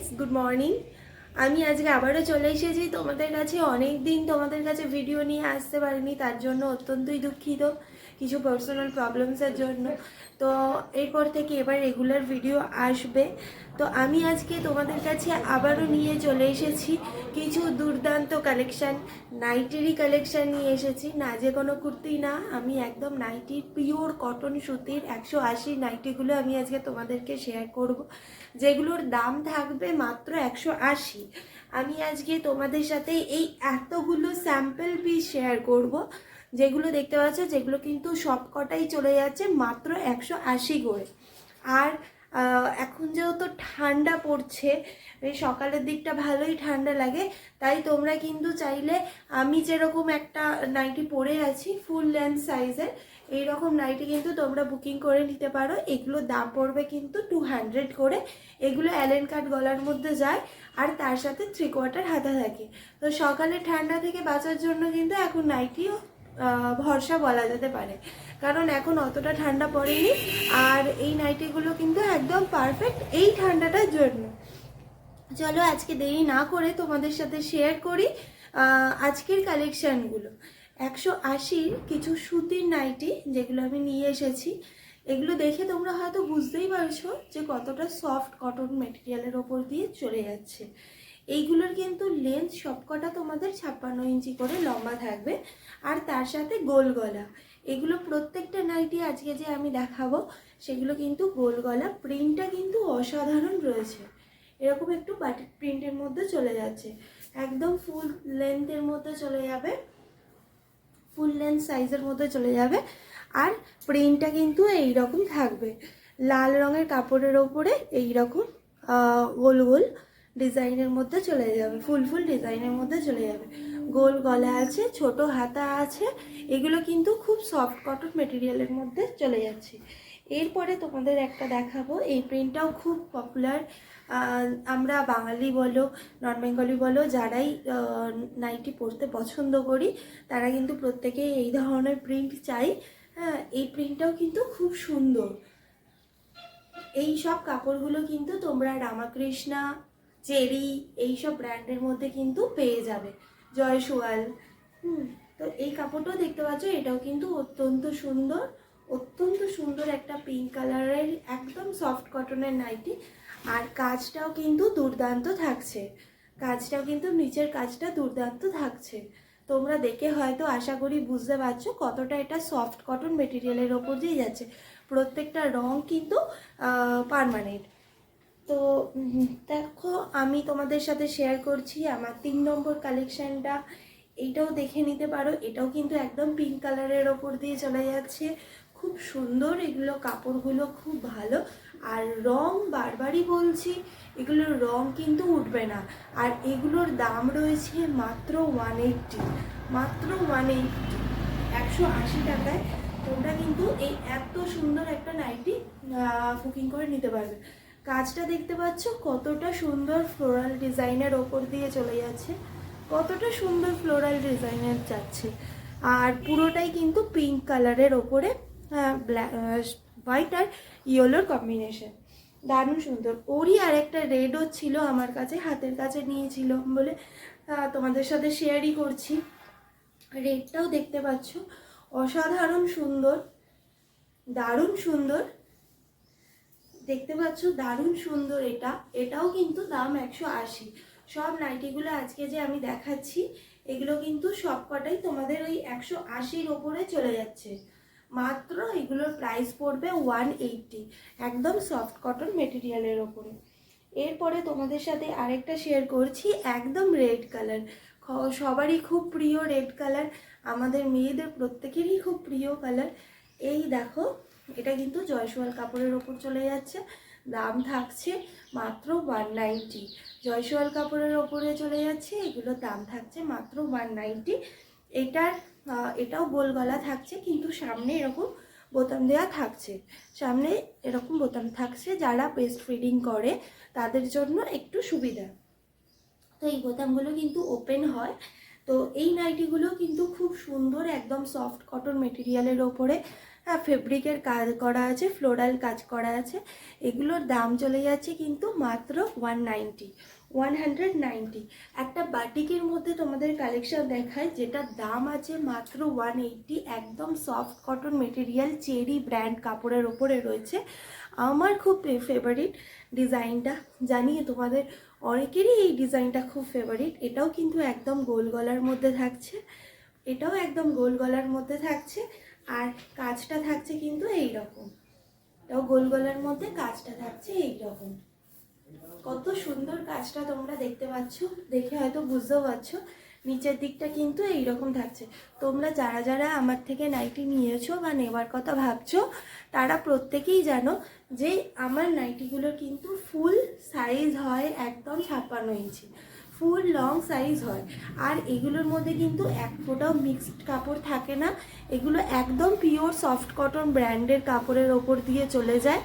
Friends good morning আমি আজকে আবারও চলে এসেছি তোমাদের কাছে। অনেক দিন তোমাদের কাছে ভিডিও নিয়ে আসতে পারিনি, তার জন্য অত্যন্তই দুঃখিত। কিছু পার্সোনাল প্রবলেমসের জন্য। তো এরপর থেকে এবার রেগুলার ভিডিও আসবে। তো আমি আজকে তোমাদের কাছে আবারও নিয়ে চলে এসেছি। কিছু দুর্দান্ত কালেকশান নাইটেরই কালেকশান নিয়ে এসেছি। না, যে কোনো কুর্তি না। আমি একদম নাইটির পিওর কটন সুতির একশো আশি নাইটিগুলো আমি আজকে তোমাদেরকে শেয়ার করব। যেগুলোর দাম থাকবে মাত্র একশো আশি। আমি আজকে তোমাদের সাথে এই এতগুলো স্যাম্পল পিস শেয়ার করব। যেগুলো দেখতে পাচ্ছ, যেগুলো কিন্তু সব কটাই চলে যাচ্ছে মাত্র একশো আশি করে। আর এখন যেহেতু ঠান্ডা পড়ছে, এই সকালের দিকটা ভালোই ঠান্ডা লাগে, তাই তোমরা কিন্তু চাইলে আমি যেরকম একটা নাইটি পরে আছি ফুল লেন্থ সাইজের এইরকম নাইটি কিন্তু তোমরা বুকিং করে নিতে পারো। এগুলোর দাম পড়বে কিন্তু টু হান্ড্রেড করে। এগুলো অ্যালেন কাট গলার মধ্যে যায়, আর তার সাথে থ্রি কোয়ার্টার হাতা থাকে তো সকালে ঠান্ডা থেকে বাঁচার জন্য কিন্তু এখন নাইটিও ভরসা বলা যেতে পারে। কারণ এখন অতটা ঠান্ডা পড়েনি, আর এই নাইটিগুলো কিন্তু একদম পারফেক্ট এই ঠান্ডাটার জন্য। চলো আজকে দেরি না করে তোমাদের সাথে শেয়ার করি আজকের কালেকশানগুলো একশো আশির কিছু সুতির নাইটি যেগুলো আমি নিয়ে এসেছি, এগুলো দেখে তোমরা হয়তো বুঝতেই পারছ যে কতটা সফট কটন মেটেরিয়ালের ওপর দিয়ে চলে যাচ্ছে। এইগুলোর কিন্তু লেন্থ সবকটা তোমাদের ছাপ্পান্ন ইঞ্চি করে লম্বা থাকবে। আর তার সাথে গোল গলা। এগুলো প্রত্যেকটা নাইটি আজকে যে আমি দেখাবো, সেগুলো কিন্তু গোল গলা। প্রিন্টটা কিন্তু অসাধারণ রয়েছে। এরকম একটু বাটিক প্রিন্টের মধ্যে চলে যাচ্ছে। একদম ফুল লেন্থের মধ্যে চলে যাবে। ফুল লেন্থ সাইজের মধ্যে চলে যাবে। আর প্রিন্টটা কিন্তু এই রকম থাকবে। লাল রঙের কাপড়ের ওপরে এই রকম গোল গোল। ডিজাইনের মধ্যে চলে যাবে, ফুল ফুল ডিজাইনের মধ্যে চলে যাবে। গোল গলা আছে, ছোট হাতা আছে, এগুলো কিন্তু খুব সফট কটন মেটেরিয়ালের মধ্যে চলে যাচ্ছে। এরপরে তোমাদের একটা দেখাবো, এই প্রিন্টটাও খুব পপুলার আমরা বাঙালি বলো নন বেঙ্গলি বলো, যারাই নাইটি পরতে পছন্দ করি, তারা কিন্তু প্রত্যেকেই এই ধরনের প্রিন্ট চাই। হ্যাঁ এই প্রিন্টটাও কিন্তু খুব সুন্দর। এই সব কাপড়গুলো কিন্তু তোমরা রামাকৃষ্ণা চেরি এই সব ব্র্যান্ডের মধ্যে কিন্তু পেয়ে যাবে। জয়সওয়াল, হুম, তো এই কাপড়টাও দেখতে পাচ্ছ, এটাও কিন্তু অত্যন্ত সুন্দর অত্যন্ত সুন্দর একটা পিঙ্ক কালারের একদম সফট কটনের নাইটি আর কাজটাও কিন্তু দুর্দান্ত থাকছে। কাজটাও কিন্তু নিচের কাজটা দুর্দান্ত থাকছে। তোমরা দেখে হয়তো আশা করি বুঝতে পারছ কতটা এটা সফট কটন মেটেরিয়ালের ওপর দিয়ে যাচ্ছে। প্রত্যেকটা রং কিন্তু পারমানেন্ট তো দেখো, আমি তোমাদের সাথে শেয়ার করছি। আমার তিন নম্বর কালেকশানটা এইটাও দেখে নিতে পারো। এটাও কিন্তু একদম পিঙ্ক কালারের ওপর দিয়ে চলে যাচ্ছে। খুব সুন্দর এগুলো কাপড়গুলো, খুব ভালো। আর রং বারবারই বলছি, এগুলোর রং কিন্তু উঠবে না। আর এগুলোর দাম রয়েছে মাত্র ওয়ান এইট্টি মাত্র ওয়ান এইট্টি একশো আশি টাকায় তোমরা কিন্তু এই এত সুন্দর একটা নাইটি বুকিং করে নিতে পারবে। কাজটা দেখতে পাচ্ছ কতটা সুন্দর ফ্লোরাল ডিজাইনের ওপর দিয়ে চলে যাচ্ছে, কতটা সুন্দর ফ্লোরাল ডিজাইনের যাচ্ছে। আর পুরোটাই কিন্তু পিঙ্ক কালারের ওপরে হোয়াইট আর ইয়েলোর কম্বিনেশন দারুণ সুন্দর। ওরই আর একটা রেডও ছিল আমার কাছে, হাতের কাছে নিয়েছিল বলে তোমাদের সাথে শেয়ারই করছি। রেডটাও দেখতে পাচ্ছ, অসাধারণ সুন্দর, দারুণ সুন্দর। দেখতে পাচ্ছ, দারুণ সুন্দর এটা। এটাও কিন্তু দাম একশো আশি। সব নাইটিগুলো আজকে যে আমি দেখাচ্ছি, এগুলো কিন্তু সব কটাই তোমাদের ওই একশো আশির ওপরে চলে যাচ্ছে। মাত্র এগুলোর প্রাইস পড়বে ওয়ান এইটটি একদম সফট কটন মেটেরিয়ালের ওপরে। এরপরে তোমাদের সাথে আরেকটা শেয়ার করছি, একদম রেড কালার সবারই খুব প্রিয় রেড কালার আমাদের মেয়েদের প্রত্যেকেরই খুব প্রিয় কালার এই দেখো এটা কিন্তু জয়সওয়াল কাপড়ের ওপর চলে যাচ্ছে। দাম থাকছে মাত্র ওয়ান নাইনটি জয়সওয়াল কাপড়ের ওপরে চলে যাচ্ছে, এগুলোর দাম থাকছে মাত্র ওয়ান নাইনটি এটার এটাও গোল গলা থাকছে, কিন্তু সামনে এরকম বোতাম দেওয়া থাকছে। সামনে এরকম বোতাম থাকছে যারা পেস্ট ফিডিং করে, তাদের জন্য একটু সুবিধা। তো এই বোতামগুলো কিন্তু ওপেন হয়। তো এই নাইটিগুলো কিন্তু খুব সুন্দর একদম সফট কটন মেটেরিয়ালের ওপরে হ্যাঁ ফেব্রিকের কাজ করা আছে ফ্লোরাল কাজ করা আছে। এগুলোর দাম চলে যাচ্ছে কিন্তু মাত্র one ninety one hundred ninety একটা বাটিকের মধ্যে তোমাদের কালেকশন দেখায় যেটার দাম আছে মাত্র ওয়ান এইটটি একদম soft cotton material cherry brand কাপড়ের ওপরে রয়েছে। আমার খুব ফেভারিট ডিজাইনটা জানিয়ে তোমাদের অনেকেরই এই ডিজাইনটা খুব ফেভারিট এটাও কিন্তু একদম গোল গলার মধ্যে থাকছে। এটাও একদম গোল গলার মধ্যে থাকছে। আর কাজটা থাকছে কিন্তু এই রকম এটাও গোল গলার মধ্যে কাজটা থাকছে এই রকম কত সুন্দর কাজটা তোমরা দেখতে পাচ্ছ। দেখে হয়তো বুঝতেও পারছ। নিচের দিকটা কিন্তু এইরকম থাকছে। তোমরা যারা যারা আমার থেকে নাইটি নিয়েছো বা নেওয়ার কথা ভাবছ, তারা প্রত্যেকেই জানো যে আমার নাইটিগুলো কিন্তু ফুল সাইজ হয় একদম ছাপ্পান্ন ইঞ্চি। ফুল লং সাইজ হয়। আর এগুলোর মধ্যে কিন্তু এক ফোঁটাও মিক্সড কাপড় থাকে না। এগুলো একদম পিওর সফট কটন ব্র্যান্ডের কাপড়ের ওপর দিয়ে চলে যায়।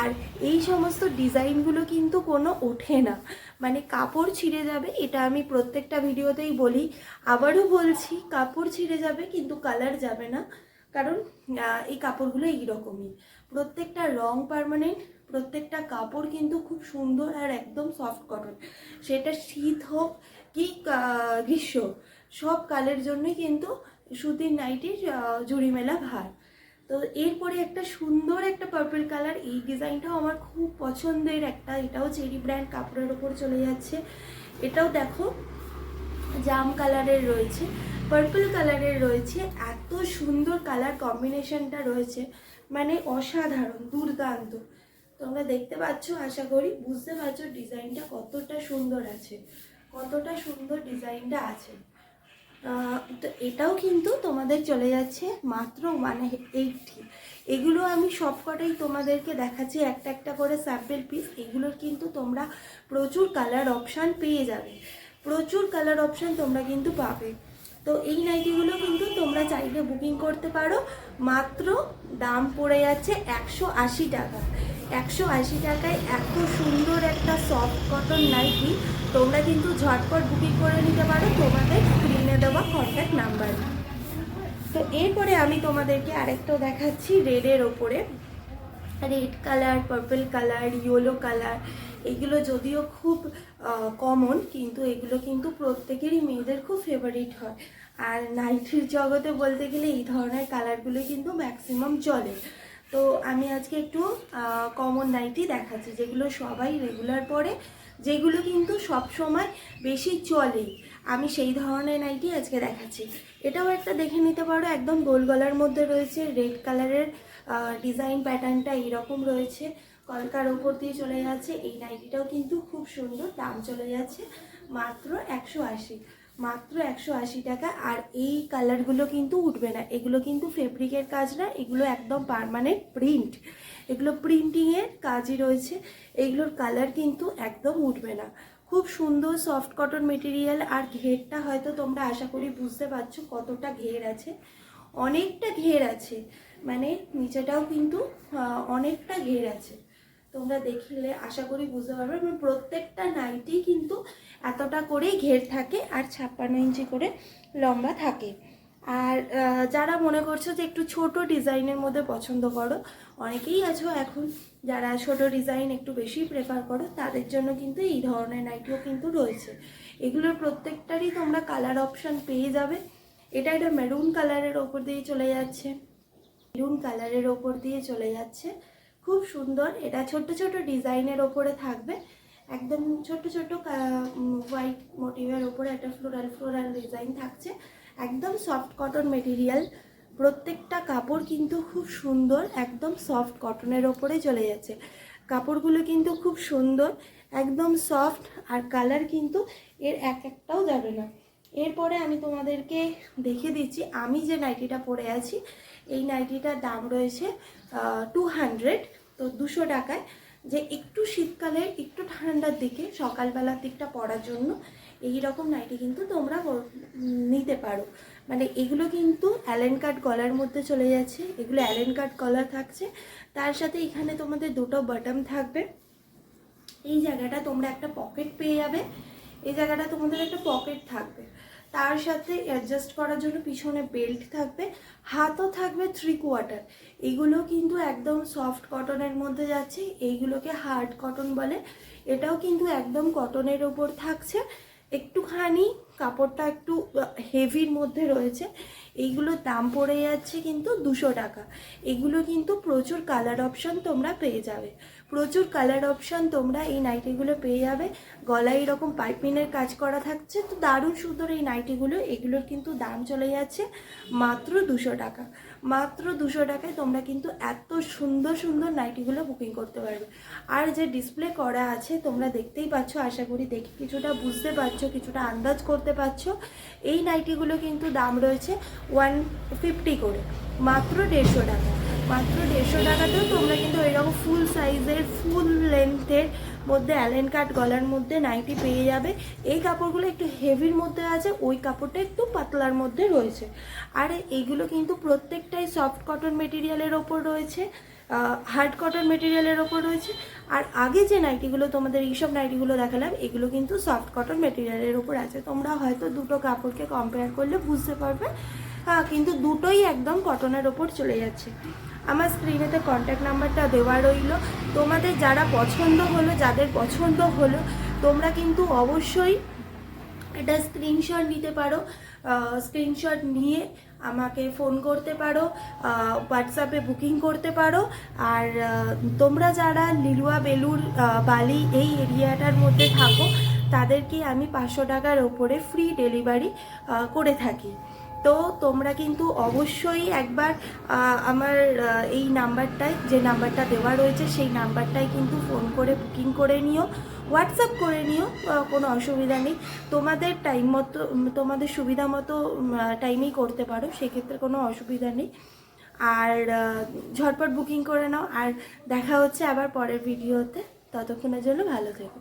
আর এই সমস্ত ডিজাইনগুলো কিন্তু কোনো ওঠে না। মানে কাপড় ছিঁড়ে যাবে, এটা আমি প্রত্যেকটা ভিডিওতেই বলি। আবারও বলছি, কাপড় ছিঁড়ে যাবে কিন্তু কালার যাবে না, কারণ এই কাপড়গুলো এইরকমই। প্রত্যেকটা রং পারমানেন্ট প্রত্যেকটা কাপড় কিন্তু খুব সুন্দর আর একদম সফট কটন সেটা শীত হোক কি গ্রীষ্ম, সব কালের জন্যই কিন্তু সুতির নাইটির জুড়ি মেলা ভার। তো এরপরে একটা সুন্দর একটা পার্পল কালার এই ডিজাইনটাও আমার খুব পছন্দের একটা, এটাও চেরি ব্র্যান্ড কাপড়ের ওপর চলে যাচ্ছে। এটাও দেখো, জাম কালারের রয়েছে পার্পল কালারের রয়েছে, এত সুন্দর কালার কম্বিনেশনটা রয়েছে মানে অসাধারণ, দুর্দান্ত। তোমরা দেখতে পাচ্ছ, আশা করি বুঝতে পারছ ডিজাইনটা কতটা সুন্দর আছে, কতটা সুন্দর ডিজাইনটা আছে। তো এটাও কিন্তু তোমাদের চলে যাচ্ছে মাত্র ওয়ান এইটটি এগুলো আমি সবকটাই তোমাদেরকে দেখাচ্ছি, একটা একটা করে স্যাম্পেল পিস এগুলোর কিন্তু তোমরা প্রচুর কালার অপশান পেয়ে যাবে। প্রচুর কালার অপশান তোমরা কিন্তু পাবে। তো এই নাইটিগুলো কিন্তু তোমরা চাইলে বুকিং করতে পারো। মাত্র দাম পড়ে যাচ্ছে একশো আশি টাকা। একশো আশি টাকায় এত সুন্দর একটা সফট কটন নাইটি তোমরা কিন্তু ঝটপট বুকিং করে নিতে পারো। তোমাদের স্ক্রিনে দেওয়া কন্ট্যাক্ট নাম্বার তো এরপরে আমি তোমাদেরকে আরেকটা দেখাচ্ছি রেডের ওপরে। Red colour purple colour yellow colour এগুলো যদিও খুব কমন কিন্তু এগুলো কিন্তু প্রত্যেকেরই মেয়েদের খুব ফেভারিট হয়। আর নাইটির জগতে বলতে গেলে এই ধরনের কালারগুলো কিন্তু ম্যাক্সিমাম চলে। তো আমি আজকে একটু কমন নাইটি দেখাচ্ছি, যেগুলো সবাই রেগুলার পরে, যেগুলো কিন্তু সব সময় বেশি চলে আমি সেই ধরনের নাইটি আজকে দেখাচ্ছি। এটাও একটা দেখে নিতে পারো, একদম গোল গলার মধ্যে রয়েছে, রেড কালারের ডিজাইন প্যাটার্নটা এইরকম রয়েছে। কলকার ওপর দিয়ে চলে যাচ্ছে, এই নাইটিটাও কিন্তু খুব সুন্দর, দাম চলে যাচ্ছে মাত্র একশো আশি। মাত্র একশো আশি টাকা, আর এই কালারগুলো কিন্তু উঠবে না। এগুলো কিন্তু ফেব্রিকের কাজ না, এগুলো একদম পার্মানেন্ট প্রিন্ট এগুলো প্রিন্টিংয়ের কাজই রয়েছে, এগুলোর কালার কিন্তু একদম উঠবে না। খুব সুন্দর সফট কটন মেটেরিয়াল আর ঘেরটা হয়তো তোমরা আশা করি বুঝতে পারছ কতটা ঘের আছে। অনেকটা ঘের আছে মানে নিচেটাও কিন্তু অনেকটা ঘের আছে। তোমরা দেখলে আশা করি বুঝতে পারবে এবং প্রত্যেকটা নাইটি কিন্তু এতটা করেই ঘের থাকে আর ছাপ্পান্ন ইঞ্চি করে লম্বা থাকে। আর যারা মনে করছ যে একটু ছোট ডিজাইনের মধ্যে পছন্দ করো, অনেকেই আছো এখন যারা ছোট ডিজাইন একটু বেশি প্রেফার করো, তাদের জন্য কিন্তু এই ধরনের নাইটিও কিন্তু রয়েছে। এগুলোর প্রত্যেকটারই তোমরা কালার অপশান পেয়ে যাবে। এটা একটা মেরুন কালারের ওপর দিয়ে চলে যাচ্ছে। মেরুন কালারের ওপর দিয়ে চলে যাচ্ছে। খুব সুন্দর। এটা ছোট ছোট ডিজাইনের ওপরে থাকবে। একদম ছোট ছোট হোয়াইট মোটিভের ওপরে একটা ফ্লোরাল ফ্লোরাল ডিজাইন থাকছে। একদম সফট কটন মেটেরিয়াল প্রত্যেকটা কাপড় কিন্তু খুব সুন্দর, একদম সফট কটনের ওপরে চলে যাচ্ছে। কাপড়গুলো কিন্তু খুব সুন্দর, একদম সফট আর কালার কিন্তু এর এক একটাও যাবে না। এরপরে আমি তোমাদেরকে দেখে দিচ্ছি, আমি যে নাইটিটা পরে আছি, এই নাইটিটার দাম রয়েছে টু হান্ড্রেড তো দুশো টাকায়। যে একটু শীতকালে একটু ঠান্ডার দিকে, সকালবেলার দিকটা পরার জন্য এই রকম নাইটি কিন্তু তোমরা নিতে পারো। মানে এগুলো কিন্তু অ্যালেন কাট কলার মধ্যে চলে যাচ্ছে। এগুলো অ্যালেন কাট কলার থাকছে। তার সাথে এখানে তোমাদের দুটো বাটন থাকবে। এই জায়গাটা তোমরা একটা পকেট পেয়ে যাবে। এই জায়গাটা তোমাদের একটা পকেট থাকবে। তার সাথে অ্যাডজাস্ট করার জন্য পিছনে বেল্ট থাকবে। হাতও থাকবে থ্রি কোয়ার্টার এগুলো কিন্তু একদম সফট কটনের মধ্যে যাচ্ছে। এইগুলোকে হার্ড কটন বলে। এটাও কিন্তু একদম কটনের ওপর থাকছে। একটুখানি কাপড়টা একটু হেভির মধ্যে রয়েছে। এইগুলোর দাম পড়ে যাচ্ছে কিন্তু দুশো টাকা। এগুলো কিন্তু প্রচুর কালার অপশান তোমরা পেয়ে যাবে। প্রচুর কালার অপশান তোমরা এই নাইটিগুলো পেয়ে যাবে। গলায় এরকম পাইপিনের কাজ করা থাকছে। তো দারুণ সুন্দর এই নাইটিগুলো এগুলোর কিন্তু দাম চলে যাচ্ছে মাত্র দুশো টাকা। মাত্র দুশো টাকায় তোমরা কিন্তু এত সুন্দর সুন্দর নাইটিগুলো বুকিং করতে পারবে। আর যে ডিসপ্লে করা আছে, তোমরা দেখতেই পাচ্ছ, আশা করি দেখে কিছুটা বুঝতে পারছ, কিছুটা আন্দাজ করতে পারছ। এই নাইটিগুলো কিন্তু দাম রয়েছে ওয়ান ফিফটি করে। মাত্র দেড়শো টাকা। মাত্র দেড়শো টাকাতেও তোমরা কিন্তু এরকম ফুল সাইজের ফুল লেন্থের মধ্যে অ্যালেন কাট গলার মধ্যে নাইটি পেয়ে যাবে। এই কাপড়গুলো একটু হেভির মধ্যে আছে, ওই কাপড়টা একটু পাতলার মধ্যে রয়েছে। আর এইগুলো কিন্তু প্রত্যেকটাই সফট কটন মেটেরিয়ালের ওপর রয়েছে হার্ড কটন মেটেরিয়ালের ওপর রয়েছে। আর আগে যে নাইটিগুলো তোমাদের এইসব নাইটিগুলো দেখালাম, এগুলো কিন্তু সফট কটন মেটেরিয়ালের ওপর আছে। তোমরা হয়তো দুটো কাপড়কে কম্পেয়ার করলে বুঝতে পারবে। কিন্তু দুটোই একদম কটনের ওপর চলে যাচ্ছে। আমার স্ক্রিনেতে কন্ট্যাক্ট নাম্বারটা দেওয়া রইল। তোমাদের যারা পছন্দ হলো, যাদের পছন্দ হলো, তোমরা কিন্তু অবশ্যই এটা স্ক্রিনশট নিতে পারো। স্ক্রিনশট নিয়ে আমাকে ফোন করতে পারো হোয়াটসঅ্যাপে বুকিং করতে পারো। আর তোমরা যারা লিলুয়া বেলুর বালি এই এরিয়াটার মধ্যে থাকো, তাদেরকে আমি পাঁচশো টাকার ওপরে ফ্রি ডেলিভারি করে থাকি। তো তোমরা কিন্তু অবশ্যই একবার আমার এই নাম্বারটায়, যে নাম্বারটা দেওয়া রয়েছে সেই নাম্বারটায় কিন্তু ফোন করে বুকিং করে নিও, হোয়াটসঅ্যাপ করে নিও কোনো অসুবিধা নেই। তোমাদের টাইম মতো তোমাদের সুবিধা মতো টাইমেই করতে পারো, সেক্ষেত্রে কোনো অসুবিধা নেই। আর ঝটপট বুকিং করে নাও। আর দেখা হচ্ছে আবার পরের ভিডিওতে। ততক্ষণের জন্য ভালো থেকো।